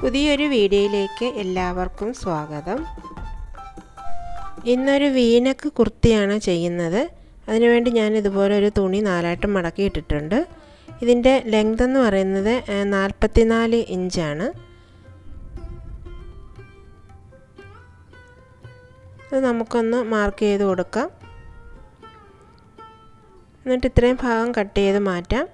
പുതിയൊരു വീഡിയോയിലേക്ക് എല്ലാവർക്കും സ്വാഗതം. ഇന്നൊരു വീനക്ക് കുർത്തിയാണ് ചെയ്യുന്നത്. അതിനുവേണ്ടി ഞാൻ ഇതുപോലെ ഒരു തുണി നാലായിട്ട് മടക്കി ഇട്ടിട്ടുണ്ട് ഇതിന്റെ ലെങ്ത് എന്ന് പറയുന്നത് നാൽപ്പത്തിനാല് ഇഞ്ചാണ് അത് നമുക്കൊന്ന് മാർക്ക് ചെയ്ത് കൊടുക്കാം. എന്നിട്ട് ഇത്രയും ഭാഗം കട്ട് ചെയ്ത് മാറ്റാം.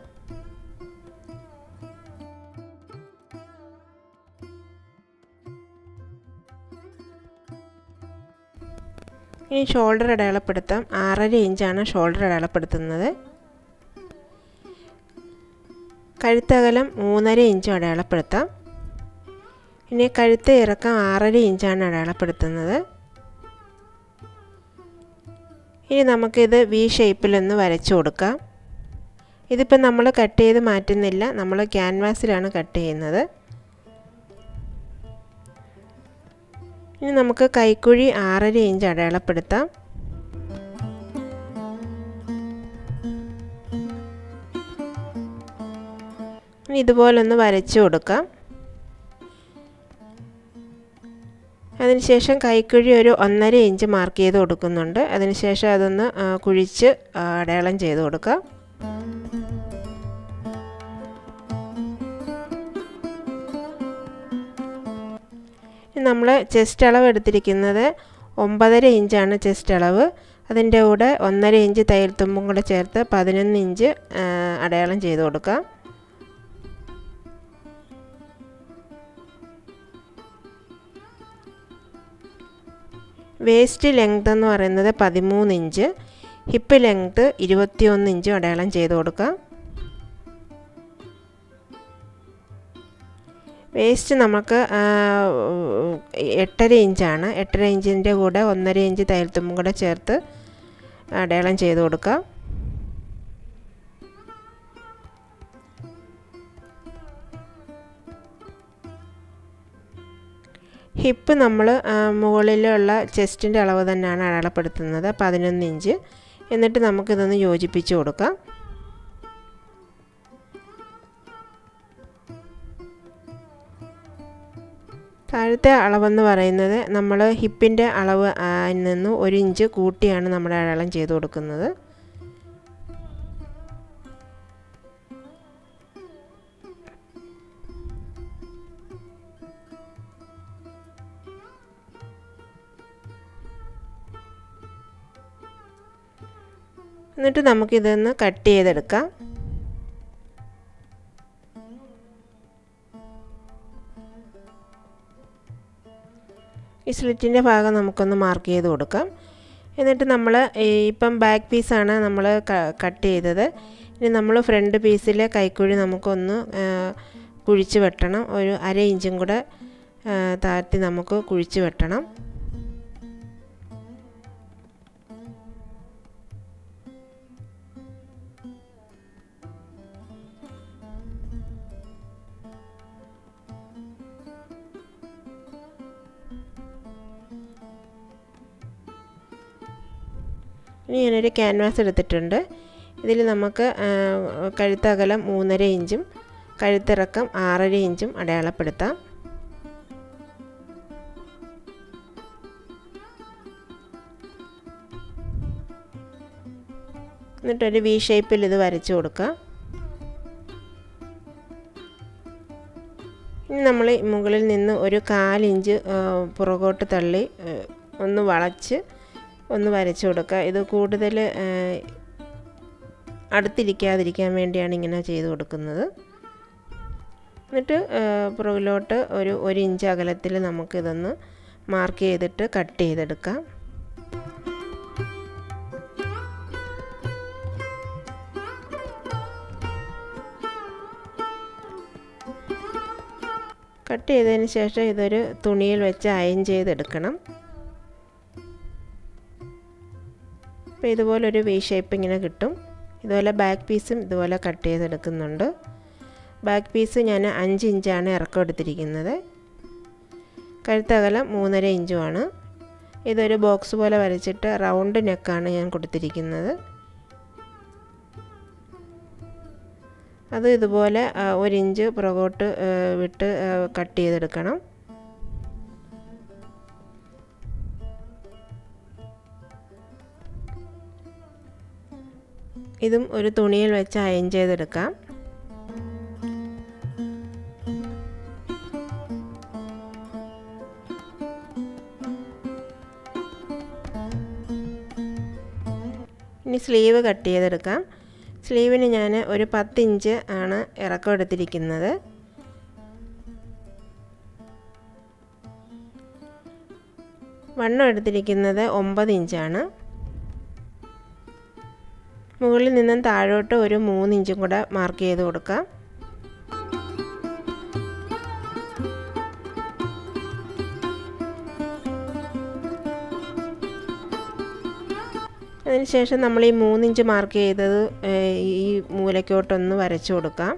ഇനി ഷോൾഡർ അടയാളപ്പെടുത്താം. ആറര ഇഞ്ചാണ് ഷോൾഡർ അടയാളപ്പെടുത്തുന്നത്. കഴുത്തകലം മൂന്നര ഇഞ്ചും അടയാളപ്പെടുത്താം. ഇനി കഴുത്ത് ഇറക്കം ആറര ഇഞ്ചാണ് അടയാളപ്പെടുത്തുന്നത്. ഇനി നമുക്കിത് വി ഷേപ്പിലൊന്ന് വരച്ചു കൊടുക്കാം. ഇതിപ്പോൾ നമ്മൾ കട്ട് ചെയ്ത് മാറ്റുന്നില്ല. നമ്മൾ ക്യാൻവാസിലാണ് കട്ട് ചെയ്യുന്നത്. ഇനി നമുക്ക് കൈക്കുഴി ആറര ഇഞ്ച് അടയാളപ്പെടുത്താം. ഇതുപോലെ ഇതുപോലൊന്ന് വരച്ചു കൊടുക്കാം. അതിനുശേഷം കൈക്കുഴി ഒരു ഒന്നര ഇഞ്ച് മാർക്ക് ചെയ്ത് കൊടുക്കുന്നുണ്ട്. അതിനുശേഷം അതൊന്ന് കുഴിച്ച് അടയാളം ചെയ്ത് കൊടുക്കാം. നമ്മൾ ചെസ്റ്റ് അളവ് എടുത്തിരിക്കുന്നത് ഒമ്പതര ഇഞ്ചാണ് ചെസ്റ്റ് അളവ്. അതിന്റെ കൂടെ ഒന്നര ഇഞ്ച് തയ്യൽ തുമ്പും കൂടെ ചേർത്ത് പതിനൊന്ന് ഇഞ്ച് അടയാളം ചെയ്ത് കൊടുക്കാം. വേസ്റ്റ് ലെങ്ത് എന്ന് പറയുന്നത് പതിമൂന്ന് ഇഞ്ച് ഹിപ്പ് ലെങ്ത് ഇരുപത്തിയൊന്ന് ഇഞ്ചും അടയാളം ചെയ്ത് കൊടുക്കാം. വേസ്റ്റ് നമുക്ക് എട്ടര ഇഞ്ചാണ്. എട്ടര ഇഞ്ചിന്റെ കൂടെ ഒന്നര ഇഞ്ച് തയ്യൽത്തുമ്പും കൂടെ ചേർത്ത് അടയാളം ചെയ്ത് കൊടുക്കുക ഹിപ്പ് നമ്മൾ മുകളിലുള്ള ചെസ്റ്റിന്റെ അളവ് തന്നെയാണ് അടയാളപ്പെടുത്തുന്നത് പതിനൊന്ന് ഇഞ്ച്. എന്നിട്ട് നമുക്കിതൊന്ന് യോജിപ്പിച്ച് കൊടുക്കാം. താഴത്തെ അളവെന്ന് പറയുന്നത് നമ്മൾ ഹിപ്പിന്റെ അളവ് നിന്ന് ഒരു ഇഞ്ച് കൂട്ടിയാണ് നമ്മൾ അടയാളം ചെയ്ത് കൊടുക്കുന്നത്. എന്നിട്ട് നമുക്കിതൊന്ന് കട്ട് ചെയ്തെടുക്കാം. ഈ സ്ലിറ്റിന്റെ ഭാഗം നമുക്കൊന്ന് മാർക്ക് ചെയ്ത് കൊടുക്കാം. എന്നിട്ട് നമ്മൾ ഇപ്പം ബാക്ക് പീസാണ് നമ്മൾ കട്ട് ചെയ്തത്. ഇനി നമ്മൾ ഫ്രണ്ട് പീസിലെ കൈക്കുഴി നമുക്കൊന്ന് കുഴിച്ച് വെട്ടണം. ഒരു അര ഇഞ്ചും കൂടെ താഴ്ത്തി നമുക്ക് കുഴിച്ച് വെട്ടണം. ഇനി ഞാനൊരു ക്യാൻവാസ് എടുത്തിട്ടുണ്ട്. ഇതിൽ നമുക്ക് കഴുത്തകലം മൂന്നര ഇഞ്ചും കഴുത്തിറക്കം ആറര ഇഞ്ചും അടയാളപ്പെടുത്താം. എന്നിട്ടൊരു വി ഷേപ്പിൽ ഇത് വരച്ചു കൊടുക്കുക. ഇനി നമ്മൾ മുകളിൽ നിന്ന് ഒരു കാലിഞ്ച് പുറകോട്ട് തള്ളി ഒന്ന് വളച്ച് ഒന്ന് വരച്ചു കൊടുക്കുക. ഇത് കൂടുതൽ അടുത്തിരിക്കാതിരിക്കാൻ വേണ്ടിയാണ് ഇങ്ങനെ ചെയ്ത് കൊടുക്കുന്നത്. എന്നിട്ട് പുറകിലോട്ട് ഒരു ഒരു ഇഞ്ച് അകലത്തിൽ നമുക്കിതൊന്ന് മാർക്ക് ചെയ്തിട്ട് കട്ട് ചെയ്തെടുക്കാം. കട്ട് ചെയ്തതിന് ശേഷം ഇതൊരു തുണിയിൽ വെച്ച് അയൺ ചെയ്തെടുക്കണം. അപ്പോൾ ഇതുപോലൊരു വി ഷേപ്പ് ഇങ്ങനെ കിട്ടും. ഇതുപോലെ ബാക്ക് പീസും ഇതുപോലെ കട്ട് ചെയ്തെടുക്കുന്നുണ്ട്. ബാക്ക് പീസ് ഞാൻ അഞ്ച് ഇഞ്ചാണ് ഇറക്കം എടുത്തിരിക്കുന്നത്. കഴുത്തകലം മൂന്നര ഇഞ്ചുമാണ് ഇതൊരു ബോക്സ് പോലെ വരച്ചിട്ട് റൗണ്ട് നെക്കാണ് ഞാൻ കൊടുത്തിരിക്കുന്നത്. അത് ഇതുപോലെ ഒരിഞ്ച് ഒരു ഇഞ്ച് പുറകോട്ട് വിട്ട് കട്ട് ചെയ്തെടുക്കണം. ഇതും ഒരു തുണിയിൽ വെച്ച് അയൺ ചെയ്തെടുക്കാം. ഇനി സ്ലീവ് കട്ട് ചെയ്തെടുക്കാം. സ്ലീവിന് ഞാൻ ഒരു പത്ത് ഇഞ്ച് ആണ് ഇറക്കം എടുത്തിരിക്കുന്നത്. വണ്ണം എടുത്തിരിക്കുന്നത് ഒമ്പത് ഇഞ്ചാണ്. മുകളിൽ നിന്നും താഴോട്ട് ഒരു മൂന്നിഞ്ചും കൂടെ മാർക്ക് ചെയ്ത് കൊടുക്കാം. അതിനുശേഷം നമ്മൾ ഈ മൂന്നിഞ്ച് മാർക്ക് ചെയ്തത് ഈ മൂലയ്ക്കോട്ടൊന്ന് വരച്ചു കൊടുക്കാം.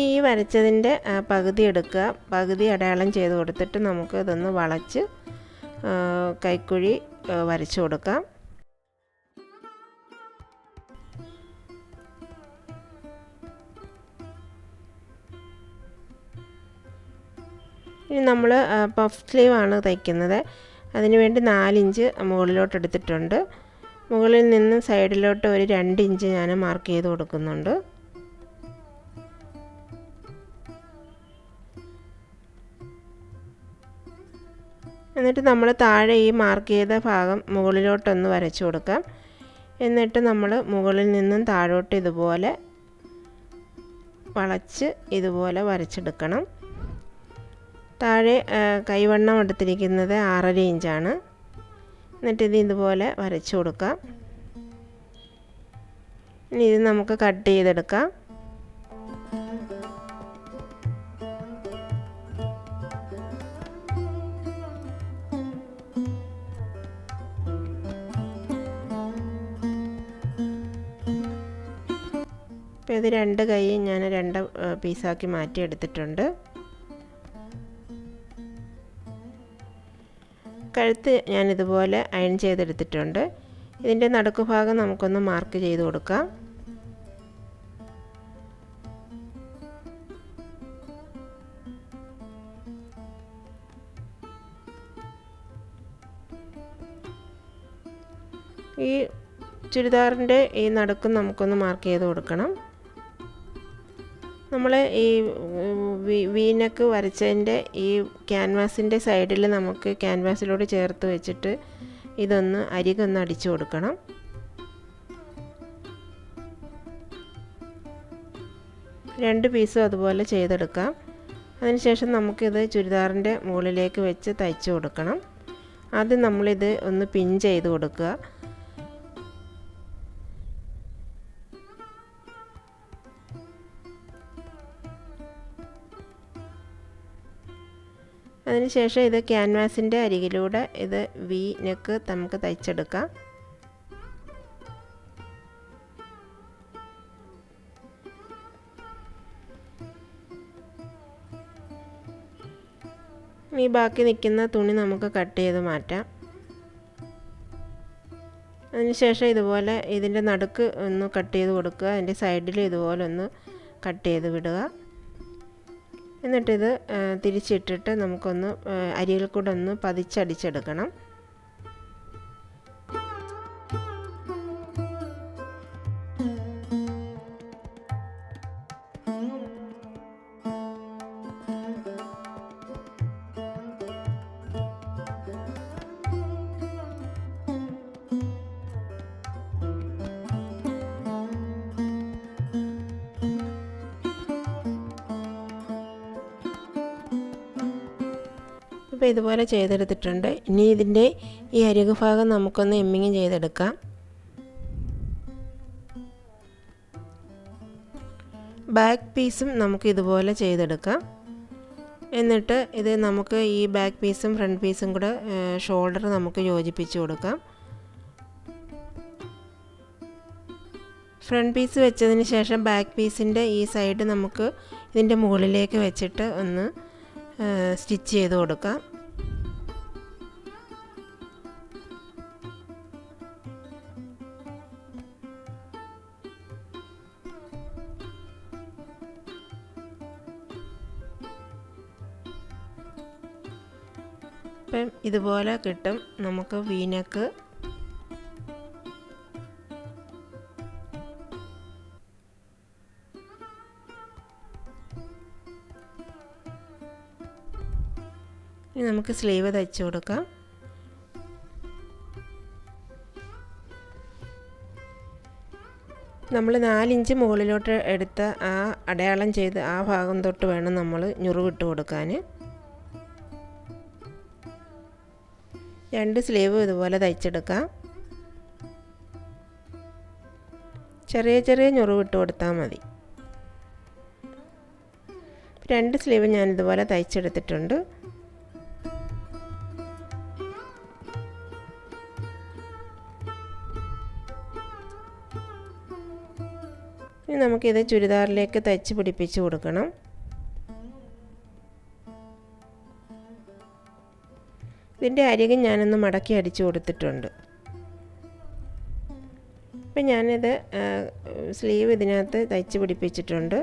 ഇനി ഈ വരച്ചതിന്റെ പകുതി എടുക്കുക. പകുതി അടയാളം ചെയ്ത് കൊടുത്തിട്ട് നമുക്ക് ഇതൊന്ന് വളച്ച് കൈക്കുഴി വരച്ചു കൊടുക്കാം. ഇനി നമ്മൾ പഫ് സ്ലീവ് ആണ് തയ്ക്കുന്നത്. അതിനുവേണ്ടി നാലിഞ്ച് മുകളിലോട്ട് എടുത്തിട്ടുണ്ട്. മുകളിൽ നിന്ന് സൈഡിലോട്ട് ഒരു രണ്ട് ഇഞ്ച് ഞാൻ മാർക്ക് ചെയ്ത് കൊടുക്കുന്നുണ്ട്. എന്നിട്ട് നമ്മൾ താഴെ ഈ മാർക്ക് ചെയ്ത ഭാഗം മുകളിലോട്ടൊന്ന് വരച്ചു കൊടുക്കാം. എന്നിട്ട് നമ്മൾ മുകളിൽ നിന്നും താഴോട്ട് ഇതുപോലെ വളച്ച് ഇതുപോലെ വരച്ചെടുക്കണം. താഴെ കൈവണ്ണം എടുത്തിരിക്കുന്നത് ആറര ഇഞ്ചാണ് എന്നിട്ട് ഇത് ഇതുപോലെ വരച്ചു കൊടുക്കാം. ഇനി ഇത് നമുക്ക് കട്ട് ചെയ്തെടുക്കാം. ഇപ്പോൾ ഇത് രണ്ട് കൈ ഞാൻ രണ്ട് പീസാക്കി മാറ്റി എടുത്തിട്ടുണ്ട്. കഴുത്ത് ഞാൻ ഇതുപോലെ അയൺ ചെയ്തെടുത്തിട്ടുണ്ട്. ഇതിന്റെ നടുക്ക് ഭാഗം നമുക്കൊന്ന് മാർക്ക് ചെയ്ത് കൊടുക്കാം. ഈ ചുരിദാറിന്റെ ഈ നടുക്കും നമുക്കൊന്ന് മാർക്ക് ചെയ്ത് കൊടുക്കണം. നമ്മൾ ഈ വീനക്ക് വരച്ചതിന്റെ ഈ ക്യാൻവാസിന്റെ സൈഡിൽ നമുക്ക് ക്യാൻവാസിലോട് ചേർത്ത് വെച്ചിട്ട് ഇതൊന്ന് അരികൊന്ന് അടിച്ചു കൊടുക്കണം. രണ്ട് പീസും അതുപോലെ ചെയ്തെടുക്കാം. അതിനുശേഷം നമുക്കിത് ചുരിദാറിന്റെ മുകളിലേക്ക് വെച്ച് തയ്ച്ചു കൊടുക്കണം. ആദ്യം നമ്മളിത് ഒന്ന് പിൻ ചെയ്ത് കൊടുക്കുക. അതിനുശേഷം ഇത് ക്യാൻവാസിന്റെ അരികിലൂടെ ഇത് വി നെക്ക് നമുക്ക് തയ്ച്ചെടുക്കാം. ഈ ബാക്കി നിൽക്കുന്ന തുണി നമുക്ക് കട്ട് ചെയ്ത് മാറ്റാം. അതിനുശേഷം ഇതുപോലെ ഇതിന്റെ നടുക്ക് ഒന്ന് കട്ട് ചെയ്ത് കൊടുക്കുക. അതിന്റെ സൈഡിൽ ഇതുപോലെ ഒന്ന് കട്ട് ചെയ്ത് വിടുക. എന്നിട്ടിത് തിരിച്ചിട്ടിട്ട് നമുക്കൊന്ന് അരിയിൽ കൂടെ ഒന്ന് പതിച്ചടിച്ചെടുക്കണം. അപ്പോൾ ഇതുപോലെ ചെയ്തെടുത്തിട്ടുണ്ട്. ഇനി ഇതിന്റെ ഈ അരികു ഭാഗം നമുക്കൊന്ന് എമ്മിങ് ചെയ്തെടുക്കാം. ബാക്ക് പീസും നമുക്ക് ഇതുപോലെ ചെയ്തെടുക്കാം. എന്നിട്ട് ഇത് നമുക്ക് ഈ ബാക്ക് പീസും ഫ്രണ്ട് പീസും കൂടെ ഷോൾഡർ നമുക്ക് യോജിപ്പിച്ച് കൊടുക്കാം. ഫ്രണ്ട് പീസ് വെച്ചതിന് ശേഷം ബാക്ക് പീസിന്റെ ഈ സൈഡ് നമുക്ക് ഇതിന്റെ മുകളിലേക്ക് വെച്ചിട്ട് ഒന്ന് സ്റ്റിച്ച് ചെയ്ത് കൊടുക്കാം. അപ്പം ഇതുപോലെ കിട്ടും. നമുക്ക് വീനക്ക്. ഇനി നമുക്ക് സ്ലീവ് തയ്ച്ചു കൊടുക്കാം. നമ്മൾ നാലിഞ്ച് മുകളിലോട്ട് എടുത്ത ആ അടയാളം ചെയ്ത് ആ ഭാഗം തൊട്ട് വേണം നമ്മൾ ഞുറിവിട്ട് കൊടുക്കാൻ. രണ്ട് സ്ലീവ് ഇതുപോലെ തയ്ച്ചെടുക്കാം. ചെറിയ ചെറിയ ഞുറിവിട്ട് കൊടുത്താൽ മതി. രണ്ട് സ്ലീവ് ഞാൻ ഇതുപോലെ തയ്ച്ചെടുത്തിട്ടുണ്ട്. ഇനി നമുക്കിത് ചുരിദാറിലേക്ക് തയ്ച്ച് പിടിപ്പിച്ച് കൊടുക്കണം. ഇതിന്റെ അരികെ ഞാനൊന്ന് മടക്കി അടിച്ചു കൊടുത്തിട്ടുണ്ട്. അപ്പം ഞാനിത് സ്ലീവ് ഇതിനകത്ത് തയ്ച്ച് പിടിപ്പിച്ചിട്ടുണ്ട്.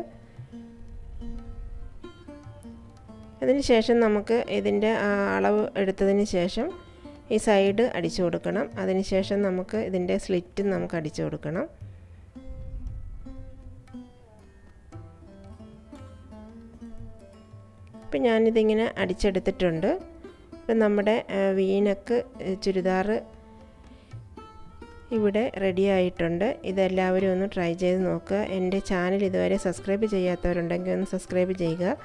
അതിന് ശേഷം നമുക്ക് ഇതിന്റെ അളവ് എടുത്തതിന് ശേഷം ഈ സൈഡ് അടിച്ചു കൊടുക്കണം. അതിന് ശേഷം നമുക്ക് ഇതിന്റെ സ്ലിറ്റ് നമുക്ക് അടിച്ചു കൊടുക്കണം. ഇപ്പം ഞാനിതിങ്ങനെ അടിച്ചെടുത്തിട്ടുണ്ട്. നമ്മുടെ വീനക്ക് ചുരിദാർ ഇവിടെ റെഡി ആയിട്ടുണ്ട്. ഇതെല്ലാവരും ഒന്ന് ട്രൈ ചെയ്ത് നോക്കുക. എന്റെ ചാനൽ ഇതുവരെ സബ്സ്ക്രൈബ് ചെയ്യാത്തവരുണ്ടെങ്കിൽ ഒന്ന് സബ്സ്ക്രൈബ് ചെയ്യുക.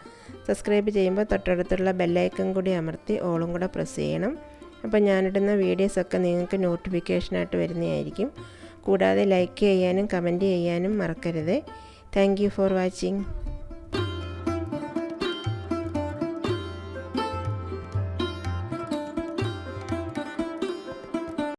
സബ്സ്ക്രൈബ് ചെയ്യുമ്പോൾ തൊട്ടടുത്തുള്ള ബെല്ലൈക്കൺ കൂടി അമർത്തി ഓളും കൂടെ പ്രസ് ചെയ്യണം. അപ്പോൾ ഞാനിടുന്ന വീഡിയോസൊക്കെ നിങ്ങൾക്ക് നോട്ടിഫിക്കേഷനായിട്ട് വരുന്നതായിരിക്കും. കൂടാതെ ലൈക്ക് ചെയ്യാനും കമന്റ് ചെയ്യാനും മറക്കരുത്. Thank for watching